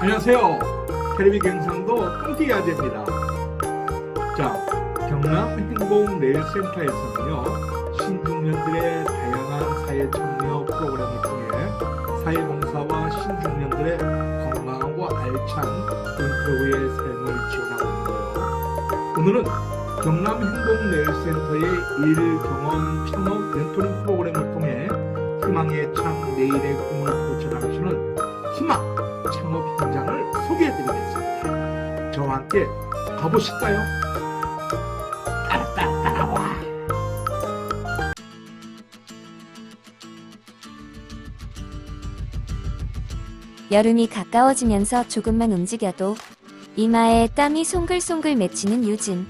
안녕하세요. 테레비 경상도 뚱띠 아재입니다. 자, 경남 행복 레일센터에서는요, 신중년들의 다양한 사회 참여 프로그램을 통해 사회봉 사와 신중년들의 건강하고 알찬 은퇴 후의 삶을 지원하고 있는데요. 오늘은 경남 행복 레일센터의 일 경험 창업 멘토링 프로그램을 통해 희망의 창 내일의 꿈을 도전하시는 희망 창업 현장을 소개해드리겠습니다. 저와 함께 가보실까요? 여름이 가까워지면서 조금만 움직여도 이마에 땀이 송글송글 맺히는 요즘.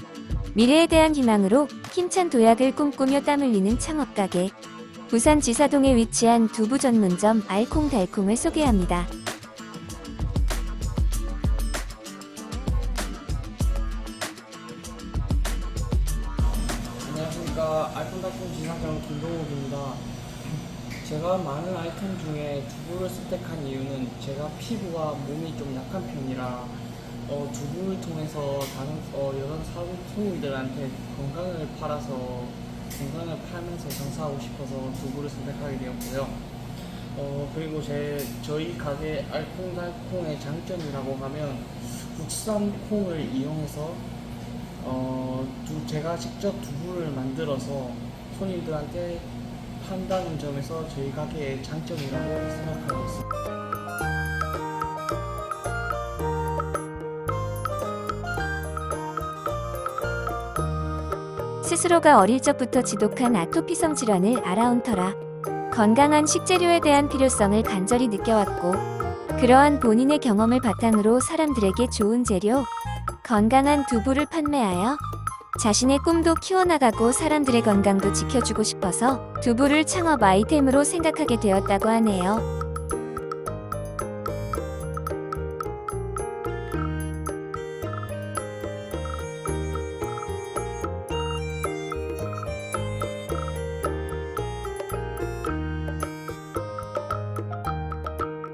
미래에 대한 희망으로 힘찬 도약을 꿈꾸며 땀 흘리는 창업가게. 부산 지사동에 위치한 두부 전문점 알콩달콩을 소개합니다. 안녕하십니까 알콩달콩 지상장 김동욱입니다. 제가 많은 아이템 중에 두부를 선택한 이유는 제가 피부와 몸이 좀 약한 편이라 어, 두부를 통해서 다른 어, 여러 사람들한테 건강을 팔아서 건강을 팔면서 장사하고 싶어서 두부를 선택하게 되었고요. 어, 그리고 제 저희 가게 알콩달콩의 장점이라고 하면 국산 콩을 이용해서 어, 두, 제가 직접 두부를 만들어서 손님들한테 판다는 점에서 저희 가게의 장점이라고 생각하고 있습니다. 스스로가 어릴 적부터 지독한 아토피성 질환을 알아온 터라 건강한 식재료에 대한 필요성을 간절히 느껴왔고 그러한 본인의 경험을 바탕으로 사람들에게 좋은 재료, 건강한 두부를 판매하여 자신의 꿈도 키워나가고 사람들의 건강도 지켜주고 싶어서 두부를 창업 아이템으로 생각하게 되었다고 하네요.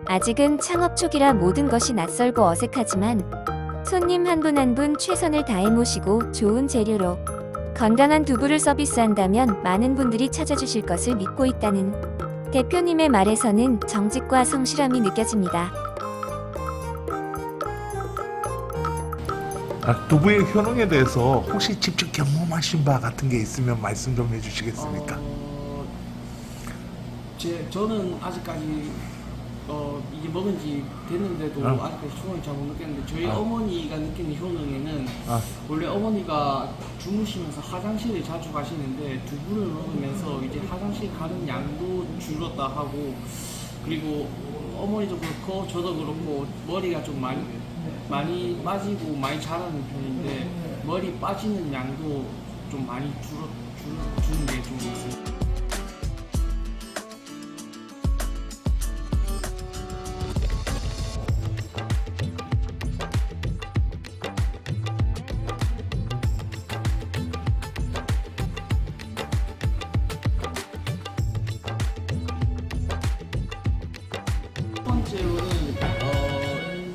아직은 창업 초기라 모든 것이 낯설고 어색하지만 손님 한 분 한 분 최선을 다해 모시고 좋은 재료로 건강한 두부를 서비스한다면 많은 분들이 찾아주실 것을 믿고 있다는 대표님의 말에서는 정직과 성실함이 느껴집니다. 아, 두부의 효능에 대해서 혹시 직접 경험하신 바 같은 게 있으면 말씀 좀 해주시겠습니까? 어, 제, 저는 아직까지 어, 이게 먹은 지 됐는데도 어. 아직까지 효능을 잘 못 느꼈는데 저희 어. 어머니가 느끼는 효능에는 아, 원래 어머니가 주무시면서 화장실을 자주 가시는데 두부를 먹으면서 이제 화장실 가는 양도 줄었다 하고 그리고 어머니도 그렇고 저도 그렇고 머리가 좀 많이 많이 빠지고 많이 자라는 편인데 머리 빠지는 양도 좀 많이 줄어 줄, 주는 게좀 있어요. 번째로는 어,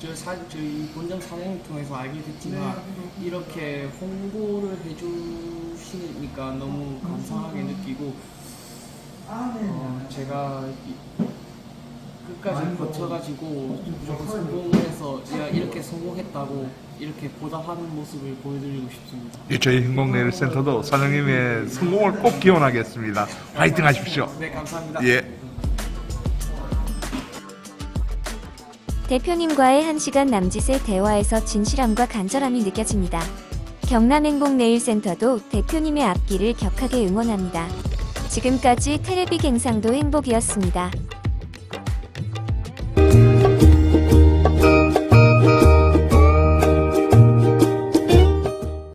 저 사, 저희 본점 사장님 통해서 알게 됐지만 이렇게 홍보를 해주시니까 너무 감사하게 느끼고 어, 제가 이- 끝까지 버텨가지고 무조건 성공해서 제가 이렇게 성공했다고 이렇게 보답하는 모습을 보여드리고 싶습니다. 예, 저희 행복내일센터도 사장님의 성공을 꼭 기원하겠습니다. 화이팅 하십시오. 네, 감사합니다. 예. 대표님과의 한시간 남짓의 대화에서 진실함과 간절함이 느껴집니다. 경남행복내일센터도 대표님의 앞길을 격하게 응원합니다. 지금까지 테레비 갱상도 행복이었습니다.